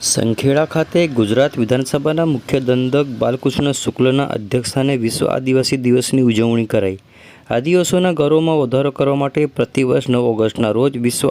સંખેડા ખાતે ગુજરાત વિધાનસભાના મુખ્ય દંડક બાલકૃષ્ણ શુક્લના અધ્યક્ષસ્થાને વિશ્વ આદિવાસી દિવસની ઉજવણી કરાઈ. આદિવાસીઓના ગૌરવમાં વધારો કરવા માટે પ્રતિવર્ષ નવ ઓગસ્ટના રોજ વિશ્વ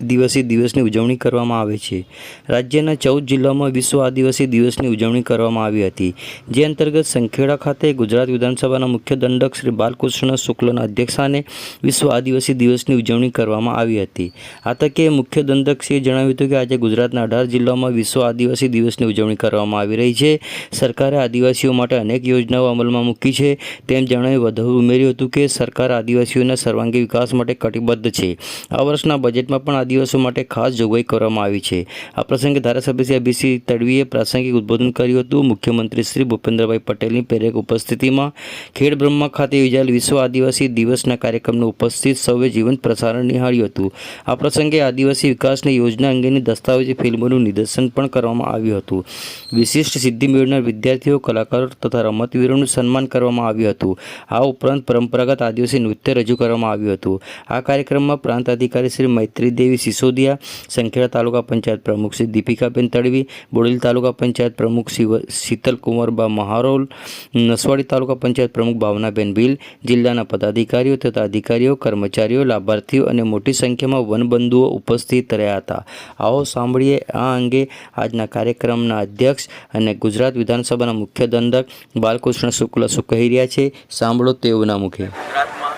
આદિવાસી દિવસની ઉજવણી કરવામાં આવે છે. રાજ્યના ચૌદ જિલ્લામાં વિશ્વ આદિવાસી દિવસની ઉજવણી કરવામાં આવી હતી. જે અંતર્ગત સંખેડા ખાતે ગુજરાત વિધાનસભાના મુખ્ય દંડક શ્રી બાલકૃષ્ણ શુક્લના અધ્યક્ષસ્થાને વિશ્વ આદિવાસી દિવસની ઉજવણી કરવામાં આવી હતી. આ તકે મુખ્ય દંડકશ્રીએ જણાવ્યું હતું કે આજે ગુજરાતના અઢાર જિલ્લાઓમાં વિશ્વ આદિવાસી દિવસની ઉજવણી કરવામાં આવી રહી છે. સરકારે આદિવાસીઓ માટે અનેક યોજનાઓ અમલમાં મૂકી છે. તેમ જણાવી વધુ ઉમેર્યું હતું કે સરકાર આદિવાસીઓના સર્વાંગી વિકાસ માટે કટિબદ્ધ છે. આ વર્ષના બજેટમાં પણ આદિવાસીઓ માટે ખાસ જોગવાઈ કરવામાં આવી છે. આ પ્રસંગે ધારાસભ્ય શ્રી તડવીએ પ્રાસંગિક ઉદ્બોધન કર્યું હતું. મુખ્યમંત્રી શ્રી ભૂપેન્દ્રભાઈ પટેલની પ્રેરક ઉપસ્થિતિમાં ખેડ બ્રહ્મા ખાતે યોજાયેલ વિશ્વ આદિવાસી દિવસના કાર્યક્રમનું ઉપસ્થિત સૌએ જીવંત પ્રસારણ નિહાળ્યું હતું. આ પ્રસંગે આદિવાસી વિકાસની યોજના અંગેની દસ્તાવેજી, ફિલ્મોનું નિદર્શન પણ કરવામાં આવ્યું હતું. વિશિષ્ટ સિદ્ધિ મેળવનાર વિદ્યાર્થીઓ, કલાકારો તથા રમતવીરોનું સન્માન કરવામાં આવ્યું હતું. આ ઉપરાંત પરંપરાગત આદિવાસી નૃત્ય રજૂ કરવામાં આવ્યું હતું. આ કાર્યક્રમમાં પ્રાંત અધિકારી શ્રી મૈત્રી દેવી સિસોદિયા સંખેડા તાલુકા પંચાયત પ્રમુખ શ્રી દીપિકાબેન તડવી બોડેલી તાલુકા પંચાયત પ્રમુખ શિવ શીતલ કુંવરબા મહારોલ, નસવાડી તાલુકા પંચાયત પ્રમુખ ભાવનાબેન ભીલ, જિલ્લાના પદાધિકારીઓ તથા અધિકારીઓ, કર્મચારીઓ, લાભાર્થીઓ અને મોટી સંખ્યામાં વનબંધુઓ ઉપસ્થિત રહ્યા હતા. આવો સાંભળીએ આ અંગે આજના કાર્યક્રમના અધ્યક્ષ અને ગુજરાત વિધાનસભાના મુખ્ય દંડક બાલકૃષ્ણ શુક્લ શું કહી રહ્યા છે? સાંભળો તેઓના મુખે ગુજરાતમાં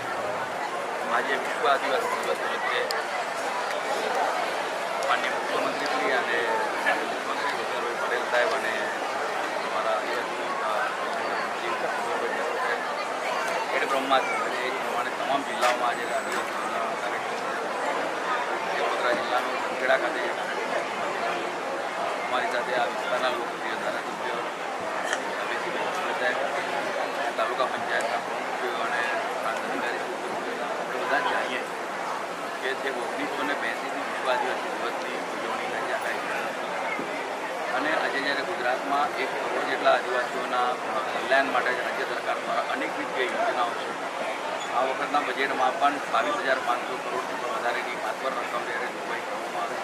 આજે વિશ્વ આદિવાસી દિવસ નિમિત્તે માન્ય મુખ્યમંત્રી શ્રી અને મંત્રી ભૂપેન્દ્રભાઈ પટેલ સાહેબ અને અમારા આદિવાસી અ, મંત્રી અને એ પ્રમાણે તમામ જિલ્લાઓમાં આજે આદિવાસી છે વડોદરા જિલ્લાનો ખેડા ખાતે અમારી સાથે આ વિસ્તારના લોકપ્રિય ધારાસભ્યો સાહેબ તાલુકા પંચાયતના પ્રમુખો અને આપણે બધા જાણીએ કે જે ઓગણીસો ને બેસીથી વિશ્વ આદિવાસી દિવસની ઉજવણી જાય અને આજે જ્યારે ગુજરાતમાં એક કરોડ જેટલા આદિવાસીઓના કલ્યાણ માટે રાજ્ય સરકાર દ્વારા અનેકવિધ જે યોજનાઓ છે આ વખતના બજેટમાં પણ બાવીસ હજાર પાંચસો કરોડથી વધારેની માત્ર રકમ જ્યારે જોગવાઈ કરવામાં આવે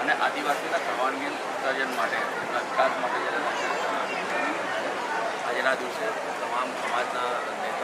અને આદિવાસીના સર્વાંગીણ ઉત્સર્જન માટે વિકાસ માટે જ્યારે આજના દિવસે તમામ સમાજના નેતાઓ